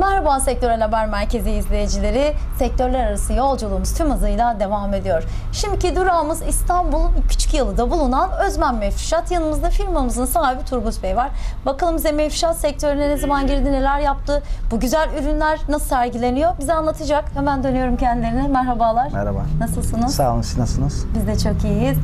Merhaba Sektörel Haber Merkezi izleyicileri. Sektörler arası yolculuğumuz tüm hızıyla devam ediyor. Şimdiki durağımız İstanbul'un Küçükyalı'da bulunan Özmen Mefruşat. Yanımızda firmamızın sahibi Turgut Bey var. Bakalım bize mefruşat sektörüne ne zaman girdi, neler yaptı, bu güzel ürünler nasıl sergileniyor bize anlatacak. Hemen dönüyorum kendilerine. Merhabalar. Merhaba. Nasılsınız? Sağ olun, siz nasılsınız? Biz de çok iyiyiz.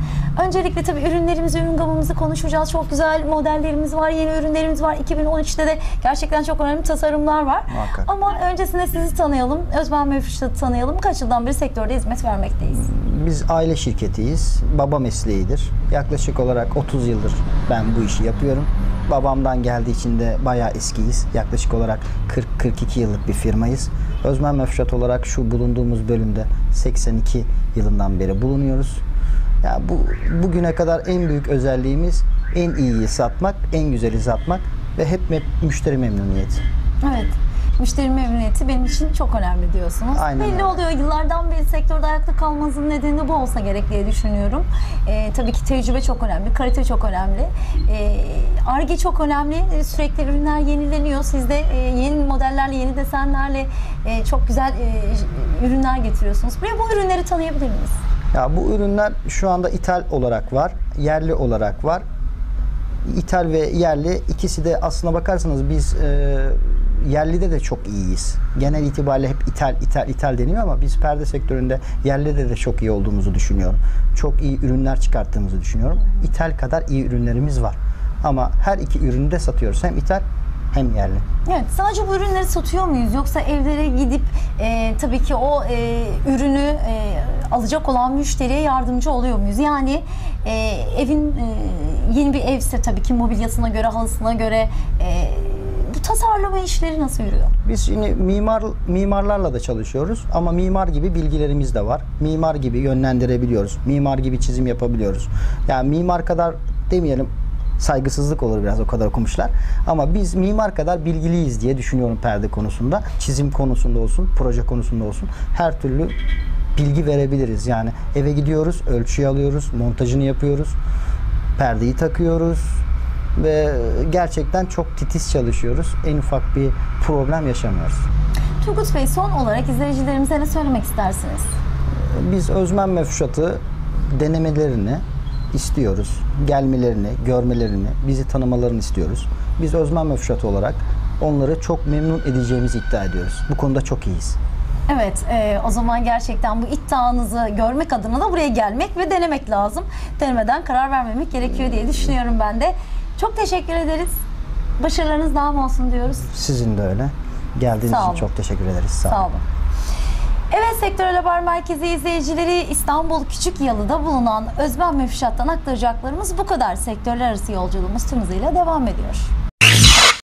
Öncelikle tabii ürünlerimizi, ürün gamımızı konuşacağız. Çok güzel modellerimiz var, yeni ürünlerimiz var. 2013'te de gerçekten çok önemli tasarımlar var. Muhakkak. Ama öncesinde sizi tanıyalım. Özben Mefruşat'ı tanıyalım. Kaç yıldan beri sektörde hizmet vermekteyiz? Biz aile şirketiyiz. Baba mesleğidir. Yaklaşık olarak 30 yıldır ben bu işi yapıyorum. Babamdan geldiği için de bayağı eskiyiz. Yaklaşık olarak 40-42 yıllık bir firmayız. Özmen Mefşat olarak şu bulunduğumuz bölümde 82 yılından beri bulunuyoruz. Ya bu bugüne kadar en büyük özelliğimiz en iyiyi satmak, en güzeli satmak ve hep me- müşteri memnuniyeti. Evet. Müşteri memnuniyeti benim için çok önemli diyorsunuz. Aynen Belli öyle. oluyor. Yıllardan beri sektörde ayakta kalmanızın nedeni de bu olsa gerek diye düşünüyorum. Ee, tabii ki tecrübe çok önemli, kalite çok önemli. Ee, Arge çok önemli. Ee, Sürekli ürünler yenileniyor. Siz de e, yeni modellerle, yeni desenlerle e, çok güzel e, ürünler getiriyorsunuz. Buraya bu ürünleri tanıyabilir miyiz? Ya bu ürünler şu anda ithal olarak var, yerli olarak var. İthal ve yerli ikisi de aslına bakarsanız biz e, yerlide de çok iyiyiz. Genel itibariyle hep ithal, ithal, ithal deniyor ama biz perde sektöründe yerlide de çok iyi olduğumuzu düşünüyorum. Çok iyi ürünler çıkarttığımızı düşünüyorum. İthal kadar iyi ürünlerimiz var. Ama her iki ürünü de satıyoruz. Hem ithal hem yerli. Evet, sadece bu ürünleri satıyor muyuz? Yoksa evlere gidip e, tabii ki o e, ürünü e, alacak olan müşteriye yardımcı oluyor muyuz? Yani e, evin e, yeni bir evse tabii ki mobilyasına göre, halısına göre e, tasarlama işleri nasıl yürüyor? Biz yine mimar mimarlarla da çalışıyoruz ama mimar gibi bilgilerimiz de var. Mimar gibi yönlendirebiliyoruz. Mimar gibi çizim yapabiliyoruz. Yani mimar kadar demeyelim saygısızlık olur biraz o kadar okumuşlar. Ama biz mimar kadar bilgiliyiz diye düşünüyorum perde konusunda. Çizim konusunda olsun, proje konusunda olsun. Her türlü bilgi verebiliriz. Yani eve gidiyoruz, ölçüyü alıyoruz, montajını yapıyoruz. Perdeyi takıyoruz ve gerçekten çok titiz çalışıyoruz. En ufak bir problem yaşamıyoruz. Turgut Bey son olarak izleyicilerimize ne söylemek istersiniz? Biz Özmen Mefşat'ı denemelerini istiyoruz. Gelmelerini, görmelerini, bizi tanımalarını istiyoruz. Biz Özmen Mefşat'ı olarak onları çok memnun edeceğimizi iddia ediyoruz. Bu konuda çok iyiyiz. Evet, e, o zaman gerçekten bu iddianızı görmek adına da buraya gelmek ve denemek lazım. Denemeden karar vermemek gerekiyor diye düşünüyorum ben de. Çok teşekkür ederiz. Başarılarınız daim olsun diyoruz. Sizin de öyle. Geldiğiniz Sağ için olun. çok teşekkür ederiz. Sağ olun. Sağ olun. Evet Sektörel Haber Merkezi izleyicileri İstanbul Küçükyalı'da bulunan Özben Mefşat'tan aktaracaklarımız bu kadar. Sektörler arası yolculuğumuz tüm hızıyla devam ediyor.